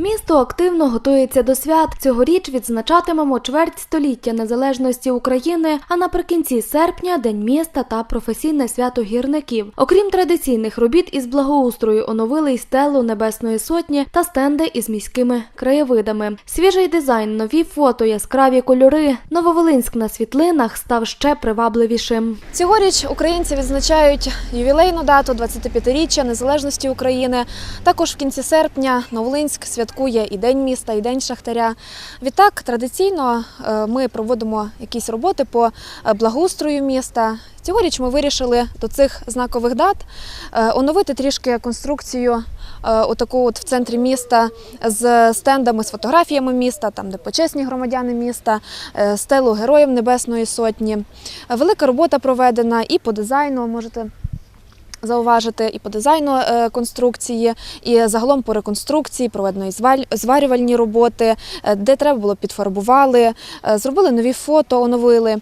Місто активно готується до свят. Цьогоріч відзначатимемо чверть століття незалежності України, а наприкінці серпня День міста та професійне свято гірників. Окрім традиційних робіт із благоустрою, оновили й стелу Небесної Сотні та стенди із міськими краєвидами. Свіжий дизайн, нові фото, яскраві кольори. Нововолинськ на світлинах став ще привабливішим. Цьогоріч українці відзначають ювілейну дату 25-річчя незалежності України. Також в кінці серпня Новолинськ святкує і День міста, і День Шахтаря. Відтак, традиційно е, ми проводимо якісь роботи по е, благоустрою міста. Цьогоріч ми вирішили до цих знакових дат е, оновити трішки конструкцію отаку от в центрі міста з стендами, з фотографіями міста, там де почесні громадяни міста, стелу Героїв Небесної Сотні. Велика робота проведена і по дизайну можете. Зауважити і по дизайну е, конструкції, і загалом по реконструкції проведено і зваль- зварювальні роботи, е, де треба було підфарбували, е, зробили нові фото, оновили.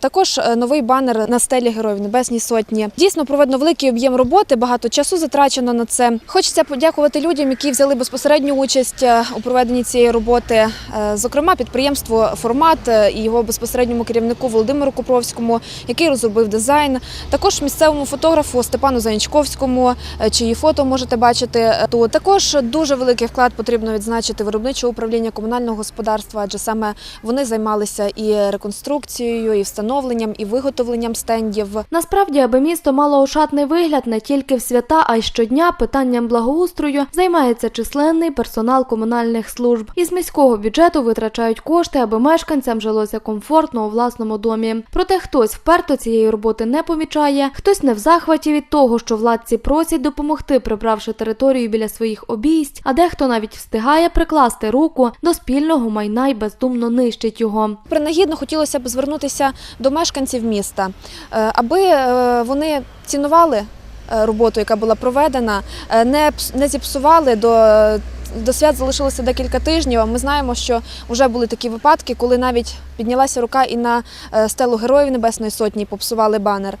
Також новий банер на стелі Героїв Небесній Сотні. Дійсно проведено великий об'єм роботи, багато часу затрачено на це. Хочеться подякувати людям, які взяли безпосередню участь у проведенні цієї роботи. Зокрема, підприємство Формат і його безпосередньому керівнику Володимиру Купровському, який розробив дизайн. Також місцевому фотографу Степану Занячковському, е, чиї фото можете бачити е, тут. Також дуже великий вклад потрібно відзначити виробниче управління комунального господарства, адже саме вони займалися і реконструкцією, і встановленням, і виготовленням стендів. Насправді, аби місто мало ошатний вигляд не тільки в свята, а й щодня питанням благоустрою займається численний персонал комунальних служб. Із міського бюджету витрачають кошти, аби мешканцям жилося комфортно у власному домі. Проте хтось вперто цієї роботи не помічає, хтось не в захваті від того, що владці просять допомогти, прибравши територію біля своїх обійсть, а дехто навіть встигає прикласти руку до спільного майна й бездумно нищить його. Принагідно хотілося б звернутися до мешканців міста, е, аби е, вони цінували роботу, яка була проведена, е, не, не зіпсували до. До свят залишилося декілька тижнів. а Ми знаємо, що вже були такі випадки, коли навіть піднялася рука і на е, стелу Героїв Небесної Сотні попсували банер.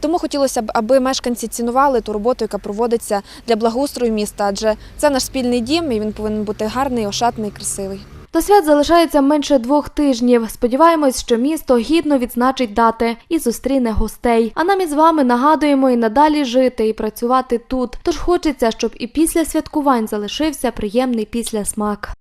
Тому хотілося б, аби мешканці цінували ту роботу, яка проводиться для благоустрою міста, адже це наш спільний дім, і він повинен бути гарний, ошатний, красивий. До свят залишається менше двох тижнів. Сподіваємось, що місто гідно відзначить дати і зустріне гостей. А нам із вами нагадуємо і надалі жити і працювати тут. Тож хочеться, щоб і після святкувань залишився приємний післясмак.